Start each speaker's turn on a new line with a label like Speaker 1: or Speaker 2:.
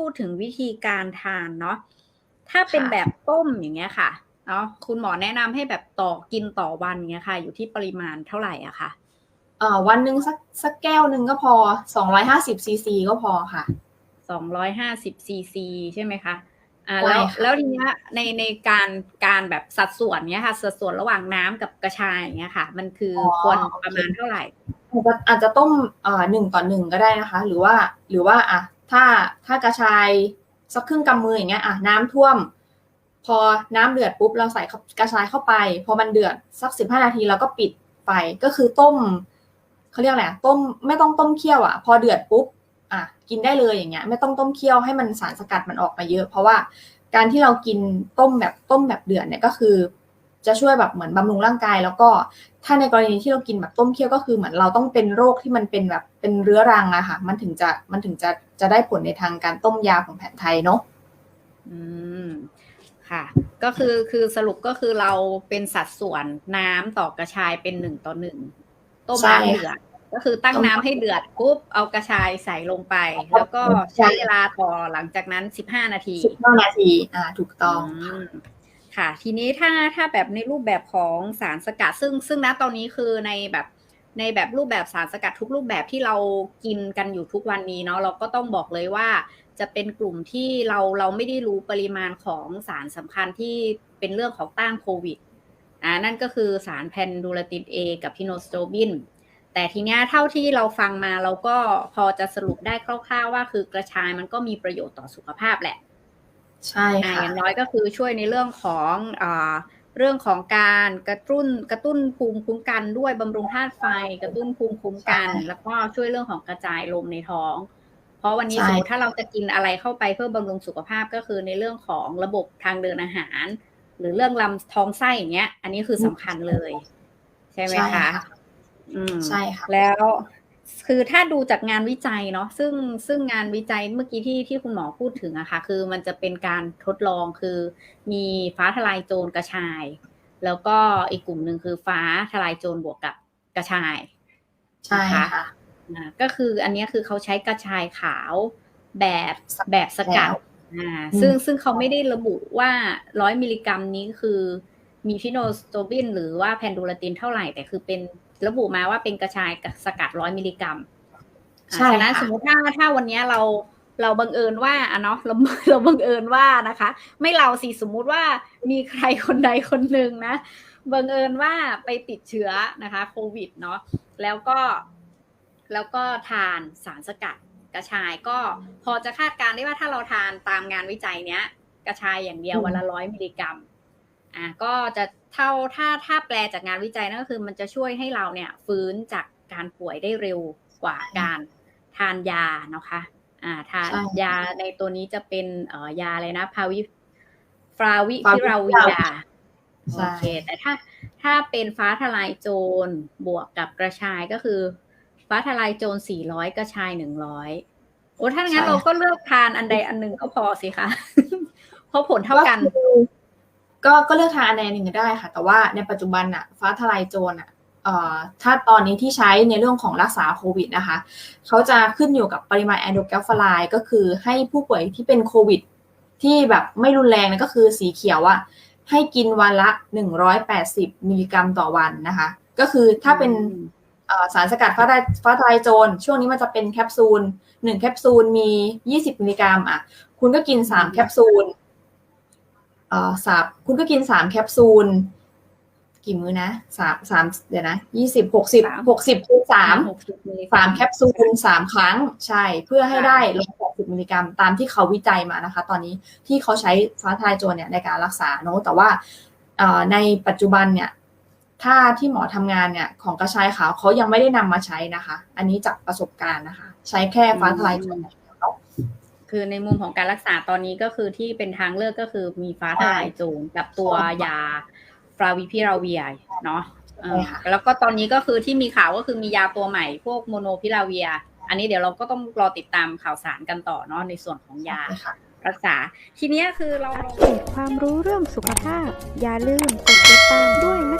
Speaker 1: พูดถึงวิธีการทานเนาะถ้าเป็น
Speaker 2: ค่ะ
Speaker 1: แบบต้มอย่างเงี้ยค่ะเนาะคุณหมอแนะนำให้แบบต่อกินต่อวันเงี้ยค่ะ อยู่ที่ปริมาณเท่าไหร่อะคะ
Speaker 2: เอ่อวันหนึ่งสักสักแก้วหนึ่งก็พอ250ซีซีก็พอค่ะ
Speaker 1: สองร้อยห้าสิบซีซีใช่ไหมคะอ่า
Speaker 2: ใช่
Speaker 1: แล้ว
Speaker 2: ค่ะ
Speaker 1: แล้วทีเนี้ยในในการการแบบสัดส่วนเนี้ยค่ะ สัดส่วนระหว่างน้ำกับกระชายอย่างเงี้ยค่ะ มันคืออควรประมาณเท่าไหร่
Speaker 2: อาจจะอาจจะต้มเอ่อหนึ่งต่อหนึ่งก็ได้นะคะ หรือว่าหรือว่าอะ ถ้าถ้ากระชายสักครึ่งกำมืออย่างเงี้ยอะน้ำท่วม พอน้ำเดือดปุ๊บเราใส่กระชายเข้าไป พอมันเดือดสักสิบห้านาทีเราก็ปิดไฟก็คือต้มเขาเรียกอะไรอะต้มไม่ต้องต้มเคี่ยวอะ พอเดือดปุ๊บอะกินได้เลยอย่างเงี้ย ไม่ต้องต้มเคี่ยวให้มันสารสกัดมันออกมาเยอะ เพราะว่าการที่เรากินต้มแบบต้มแบบเดือดเนี่ยก็คือ จะช่วยแบบเหมือนบำรุงร่างกาย แล้วก็ถ้าในกรณีที่เรากินแบบต้มเคี่ยวก็คือเหมือนเราต้องเป็นโรคที่มันเป็นแบบเป็นเรื้อรังอะค่ะ มันถึงจะมันถึงจะจะได้ผลในทางการต้มยาของแผนไทยเนาะ
Speaker 1: อืมค่ะ ก็คือคือสรุปก็คือเราเป็นสัดส่วนน้ำต่อกระชายเป็นหนึ่งต่อหนึ่งต้ม
Speaker 2: ใช่
Speaker 1: น้ำเดือดก็คือตั้ง
Speaker 2: ต้ม
Speaker 1: น้ำให้เดือดปุ๊บเอากระชายใส่ลงไป แล้วก็
Speaker 2: ใช่
Speaker 1: ใช้เวลาต่อหลังจากนั้นสิบห้านาที
Speaker 2: สิบห้านาที อ่า ถูกต้อง
Speaker 1: ม ค่ะ ทีนี้ถ้าถ้าแบบในรูปแบบของสารสกัด ซึ่งซึ่งณตอนนี้คือในแบบในแบบรูปแบบสารสกัดทุกรูปแบบที่เรากินกันอยู่ทุกวันนี้เนาะเราก็ต้องบอกเลยว่า จะเป็นกลุ่มที่เราเราไม่ได้รู้ปริมาณของสารสำคัญที่เป็นเรื่องของต้านโควิดอ่านั่นก็คือสารแพนดูลาตินเอกับพิโนสโตบิน แต่ทีเนี้ยเท่าที่เราฟังมาเราก็พอจะสรุปได้คร่าวๆว่าคือกระชายมันก็มีประโยชน์ต่อสุขภาพแหละ
Speaker 2: ใช่
Speaker 1: อ่า
Speaker 2: ค่ะ
Speaker 1: อย่างน้อยก็คือช่วยในเรื่องของอ่าเรื่องของการกระตุ้นกระตุ้นภูมิคุ้มกันด้วยบำรุงธาตุไฟ กระตุ้นภูมิคุ้มกัน
Speaker 2: ใช่
Speaker 1: แล้วก็ช่วยเรื่องของกระจายลมในท้อง เพราะวันนี้
Speaker 2: ใช่
Speaker 1: สมมติถ้าเราจะกินอะไรเข้าไปเพื่อบำรุงสุขภาพก็คือในเรื่องของระบบทางเดินอาหาร หรือเรื่องลำท้องไส้อย่างเงี้ย อันนี้คือสำคัญเลย ใช่ไหม
Speaker 2: ใช่
Speaker 1: คะ
Speaker 2: ค่ะ
Speaker 1: อืม
Speaker 2: ใช่ค่ะ
Speaker 1: แล้ว คือถ้าดูจากงานวิจัยเนาะซึ่งซึ่งงานวิจัยเมื่อกี้ที่ที่คุณหมอพูดถึงอะค่ะ คือมันจะเป็นการทดลองคือ มีฟ้าทลายโจรกระชาย แล้วก็อีกกลุ่มหนึ่งคือฟ้าทลายโจรบวกกับกระชาย
Speaker 2: ใช่ค่ะ
Speaker 1: อ่าก็คืออันเนี้ยคือเขาใช้กระชายขาวแบบ
Speaker 2: สกัด
Speaker 1: แบบสกัด
Speaker 2: แล้ว
Speaker 1: อ่า
Speaker 2: อืม
Speaker 1: ซึ่งซึ่งเขาไม่ได้ระบุว่าร้อยมิลลิกรัมนี้คือ มีฟิโนสโตบินหรือว่าแพนดูลาตินเท่าไหร่ แต่คือเป็นระบุมาว่าเป็นกระชายกับสกัดร้อยมิลลิกรัมอ่า
Speaker 2: ใช่
Speaker 1: ฉะนั้น
Speaker 2: ค่ะ
Speaker 1: สมมติถ้าถ้าวันเนี้ยเราเราบังเอิญว่าอะเนาะเราเราบังเอิญว่านะคะ ไม่เราสิสมมุติว่ามีใครคนใดคนหนึ่งนะบังเอิญว่าไปติดเชื้อนะคะโควิดเนาะแล้วก็ แล้วก็ทานสารสกัดกระชายก็พอจะคาดการณ์ได้ว่าถ้าเราทานตามงานวิจัยเนี้ย กระชายอย่างเดียว
Speaker 2: อืม
Speaker 1: วันละร้อยมิลลิกรัม อ่าก็จะเท่าถ้าถ้าแปลจากงานวิจัยนั่นก็คือ มันจะช่วยให้เราเนี่ยฟื้นจากการป่วยได้เร็วกว่าการทานยาเนาะคะอ่าทาน
Speaker 2: ใช่
Speaker 1: ยาในตัวนี้จะเป็นเอ่อยาอะไรนะพาวิฟราวิ
Speaker 2: ฟาวิ
Speaker 1: พิราวียา
Speaker 2: ใช่
Speaker 1: โอเคแต่ถ้าถ้าเป็นฟ้าทลายโจรบวกกับกระชายก็คือ ฟ้าทลายโจรสี่ร้อยกระชายหนึ่งร้อยโอ้ถ้างั้น
Speaker 2: ใช่
Speaker 1: เราก็เลือกทานอันใดอันหนึ่งก็พอสิคะเพราะผลเท่ากัน
Speaker 2: คือ ก็ก็เลือกทานอันใดอันหนึ่งก็ได้ค่ะ แต่ว่าในปัจจุบันอะฟ้าทลายโจรอะเอ่อถ้าตอนนี้ที่ใช้ในเรื่องของรักษาโควิดนะคะเขาจะขึ้นอยู่กับปริมาณแอนโดแกลฟาไลก็คือให้ผู้ป่วยที่เป็นโควิด ที่แบบไม่รุนแรงนะก็คือสีเขียวอะให้กินวันละ 180 มิลลิกรัมต่อวันนะคะ ก็คือถ้าเป็นเอ่อสารสกัดฟ้าทลายฟ้าทลายโจรช่วงนี้มันจะเป็นแคปซูลหนึ่งแคปซูลมี 20 มิลลิกรัมอะ คุณก็กิน 3 แคปซูล เอ่อสามคุณก็กิน3แคปซูล กี่มื้อนะสามสามเดี๋ยวนะยี่สิบหกสิบหกสิบคูณสาม
Speaker 1: หกสิบมิลลิกรั
Speaker 2: สามแคปซูลสามครั้งใช่ เพื่อให้ได้ลด80มิลลิกรัมตามที่เขาวิจัยมานะคะ ตอนนี้ที่เขาใช้ฟ้าทลายโจรเนี่ยในการรักษาเนอะแต่ว่าเอ่อในปัจจุบันเนี่ยถ้าที่หมอทำงานเนี่ยของกระชายขาวเขายังไม่ได้นำมาใช้นะคะ อันนี้จากประสบการณ์นะคะ ใช้แค่ฟ้าทลายโจร
Speaker 1: คือในมุมของการรักษาตอนนี้ก็คือที่เป็นทางเลือกก็คือมีฟ้าทลายโจรกับตัวยาฟราวิพิราเวียเนาะเออ
Speaker 2: ใช่ค่ะ
Speaker 1: แล้วก็ตอนนี้ก็คือที่มีข่าวก็คือมียาตัวใหม่พวกโมโนพิราเวีย อันนี้เดี๋ยวเราก็ต้องรอติดตามข่าวสารกันต่อเนาะในส่วนของยา
Speaker 2: ใช่ค่ะ
Speaker 1: รักษา ทีเนี้ยคือเรา
Speaker 3: อัปเดตความรู้เรื่องสุขภาพ อย่าลืมกดติดตามด้วยนะคะ